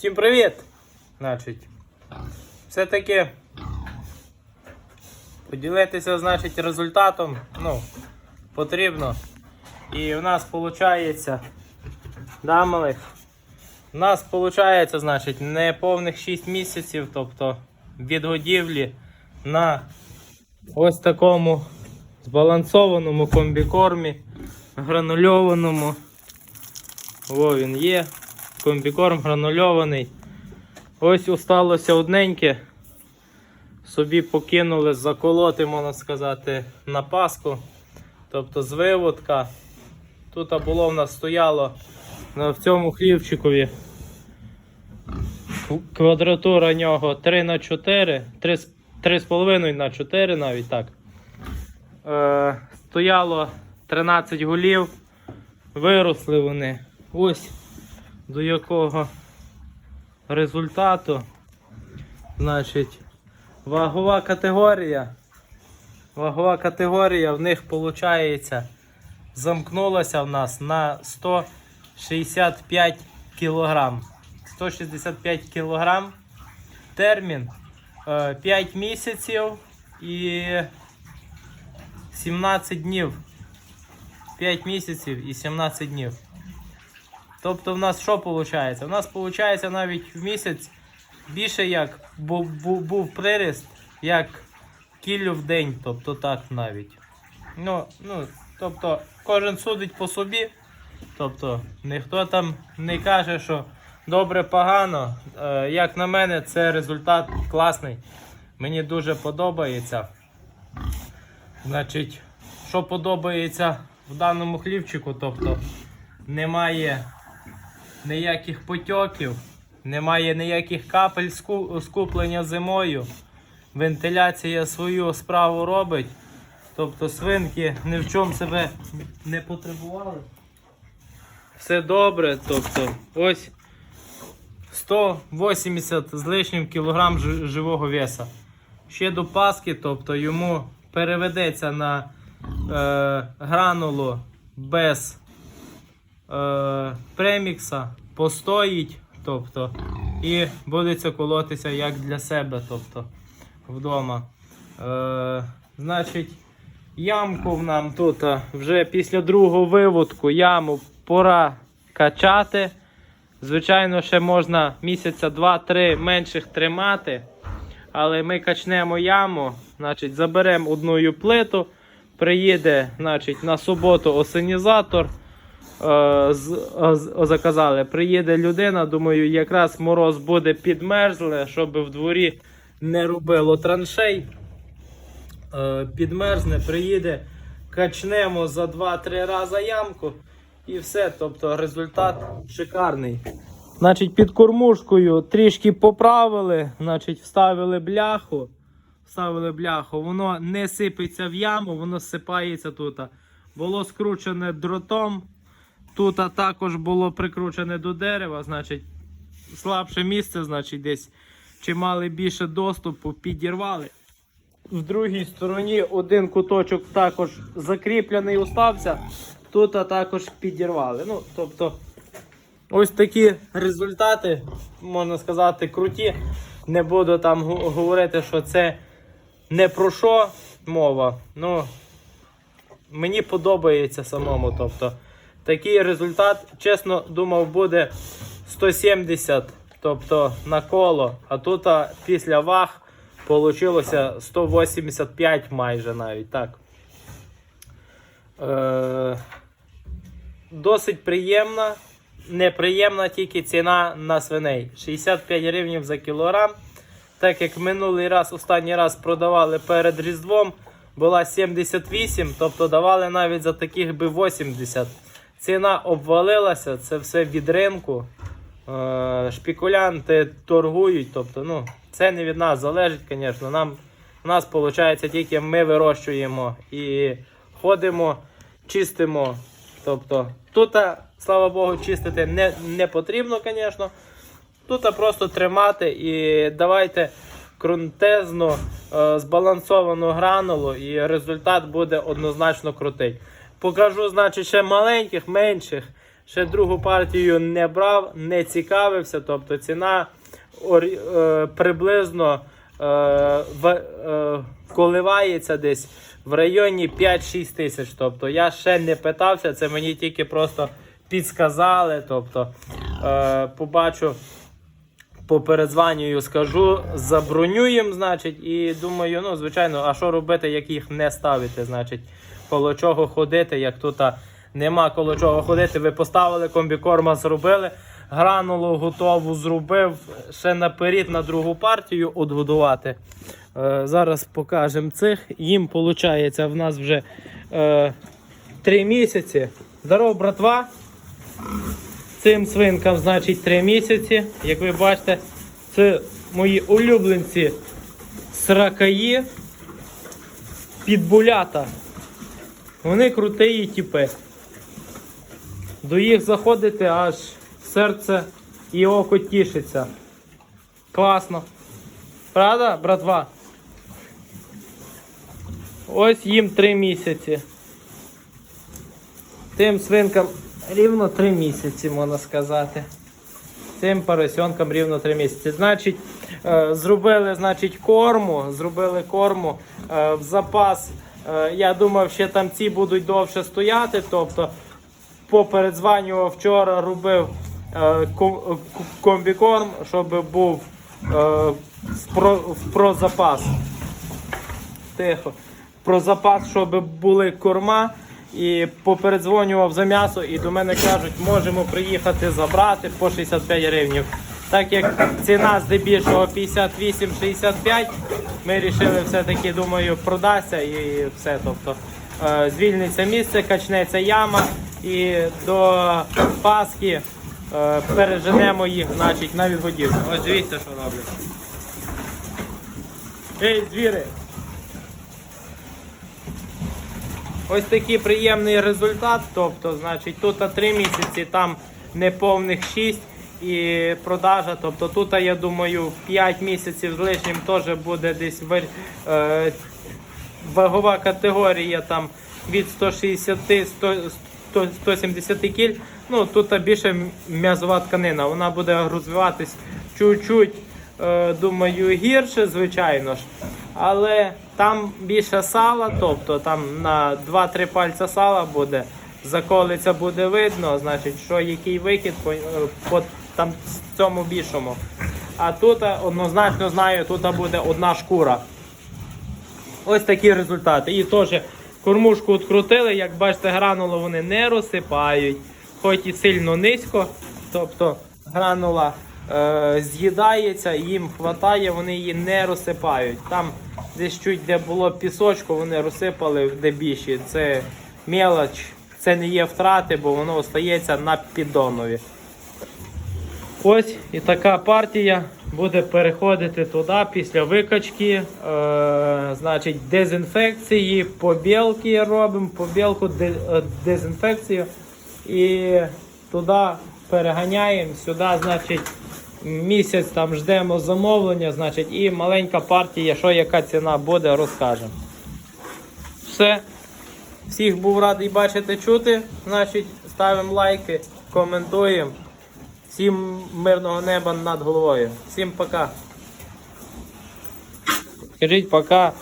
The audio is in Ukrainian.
Всім привіт! Значить, все-таки поділитися, значить, результатом ну, потрібно. І в нас виходить, да, малих? У нас виходить, значить, не повних 6 місяців, тобто від годівлі на ось такому збалансованому комбікормі, гранульованому. О, він є. Комбікорм гранульований. Ось осталося одненьке. Собі покинули заколоти, можна сказати, на паску. Тобто з виводка. Тут було в нас стояло в цьому хлівчикові. Квадратура нього 3 на 4 3,5 на 4 навіть так. Е, стояло 13 голів. Виросли вони. Ось до якого результату. Значить, вагова категорія. Вагова категорія в них виходить замкнулася в нас на 165 кг. 165 кг. Термін е, 5 місяців і 17 днів. 5 місяців і 17 днів. Тобто в нас що виходить? У нас виходить навіть в місяць більше як бу- бу- був приріст, як кілю в день, тобто так навіть. Ну, ну, тобто кожен судить по собі. Тобто ніхто там не каже, що добре, погано. Е, як на мене, це результат класний. Мені дуже подобається. Значить, що подобається в даному хлівчику, тобто немає ніяких потьоків, немає ніяких капель ску- скуплення зимою. Вентиляція свою справу робить. Тобто свинки ні в чому себе не потребували. Все добре, тобто ось 180 з лишнім кілограм живого веса. Ще до паски, тобто йому переведеться на е, гранулу без е, премікса, постоїть, тобто, і буде це колотися як для себе, тобто вдома. Е, значить, ямку нам тут вже після другого виводку яму пора качати. Звичайно, ще можна місяця два-три менших тримати. Але ми качнемо яму, значить, заберемо одну плиту, приїде значить, на суботу осенізатор. Е, заказали. Приїде людина, думаю, якраз мороз буде підмерзле, щоб в дворі не робило траншей. Е, підмерзне, приїде, качнемо за 2-3 рази ямку і все. Тобто результат шикарний. Значить, під кормушкою трішки поправили, значить, вставили бляху. Вставили бляху, воно не сипеться в яму, воно сипається тут. Було скручене дротом. Тут також було прикручене до дерева, значить, слабше місце, значить, десь чи мали більше доступу, підірвали. В другій стороні один куточок також закріплений остався. Тут також підірвали. Ну, тобто, ось такі результати, можна сказати, круті. Не буду там говорити, що це не про що мова. Ну, мені подобається самому. Тобто, такий результат, чесно думав, буде 170, тобто на коло. А тут після ваг вийшло 185 майже навіть так. Е, досить приємна. Неприємна тільки ціна на свиней. 65 гривень за кілограм. Так як минулий раз, останній раз продавали перед Різдвом, була 78, тобто давали навіть за таких би 80. Ціна обвалилася, це все від ринку. Е, шпекулянти торгують, тобто, ну, це не від нас залежить, звісно. Нам, у нас виходить тільки ми вирощуємо і ходимо, чистимо. Тобто, тут, слава Богу, чистити не, не потрібно, звісно. Тут просто тримати і давайте крунтезну, е, збалансовану гранулу, і результат буде однозначно крутий. Покажу, значить, ще маленьких, менших. Ще другу партію не брав, не цікавився. Тобто ціна е, приблизно е, е, коливається десь в районі 5-6 тисяч. Тобто я ще не питався, це мені тільки просто підсказали. Тобто побачу по передзванню скажу, забронюємо, значить, і думаю, ну, звичайно, а що робити, як їх не ставити, значить, коло чого ходити, як тут нема коло чого ходити. Ви поставили комбікорма, зробили, гранулу готову зробив, ще наперед на другу партію одгодувати. Е, зараз покажемо цих. Їм виходить, в нас вже е, 3 місяці. Здорово, братва! Цим свинкам, значить, 3 місяці. Як ви бачите, це мої улюбленці сракаї, підбулята. Вони крутиї тіпи. До їх заходити аж серце і око тішиться. Класно. Правда, братва? Ось їм 3 місяці. Тим свинкам рівно 3 місяці, можна сказати. Цим поросенкам рівно 3 місяці. Значить, е, зробили значить, корму, зробили корму е, в запас. Е, я думав, ще там ці будуть довше стояти. Тобто, попередзванював вчора, робив е, к- комбікорм, щоб був е, в про, запас тихо. Про запас, щоб були корма. І попередзвонював за м'ясо, і до мене кажуть, можемо приїхати забрати по 65 гривень. Так як ціна здебільшого 58-65, ми вирішили все-таки, думаю, продасться і все. Тобто е, звільниться місце, качнеться яма і до Пасхи е, переженемо їх значить, на відгодівлю. Ось дивіться, що роблять. Ей, звіри! Ось такий приємний результат. Тобто, значить, тут 3 місяці, там неповних 6 і продажа. Тобто тут, я думаю, 5 місяців з лишнім теж буде десь е, вагова категорія там від 160 100, 100, 170 кіль. Ну тут більше м'язова тканина. Вона буде розвиватись чуть-чуть, е, думаю, гірше, звичайно ж. Але там більше сала, тобто там на 2-3 пальця сала буде, заколиця буде видно, значить, що який викид по, е, по там в цьому більшому. А тут е, однозначно знаю, тут буде одна шкура. Ось такі результати. І теж кормушку відкрутили, як бачите, гранулу вони не розсипають, хоч і сильно низько. Тобто гранула е, з'їдається, їм вистачає, вони її не розсипають. Там десь чуть де було пісочку, вони розсипали де більші. Це мелоч, це не є втрати, бо воно остається на піддонові. Ось і така партія буде переходити туди після викачки, е, значить дезінфекції, побілки робимо, побілку, е, дезінфекцію і туди переганяємо, сюди, значить, місяць там ждемо замовлення, значить, і маленька партія, що яка ціна буде, розкажемо. Все. Всіх був радий бачити, чути. Значить, ставимо лайки, коментуємо. Всім мирного неба над головою. Всім пока. Скажіть пока.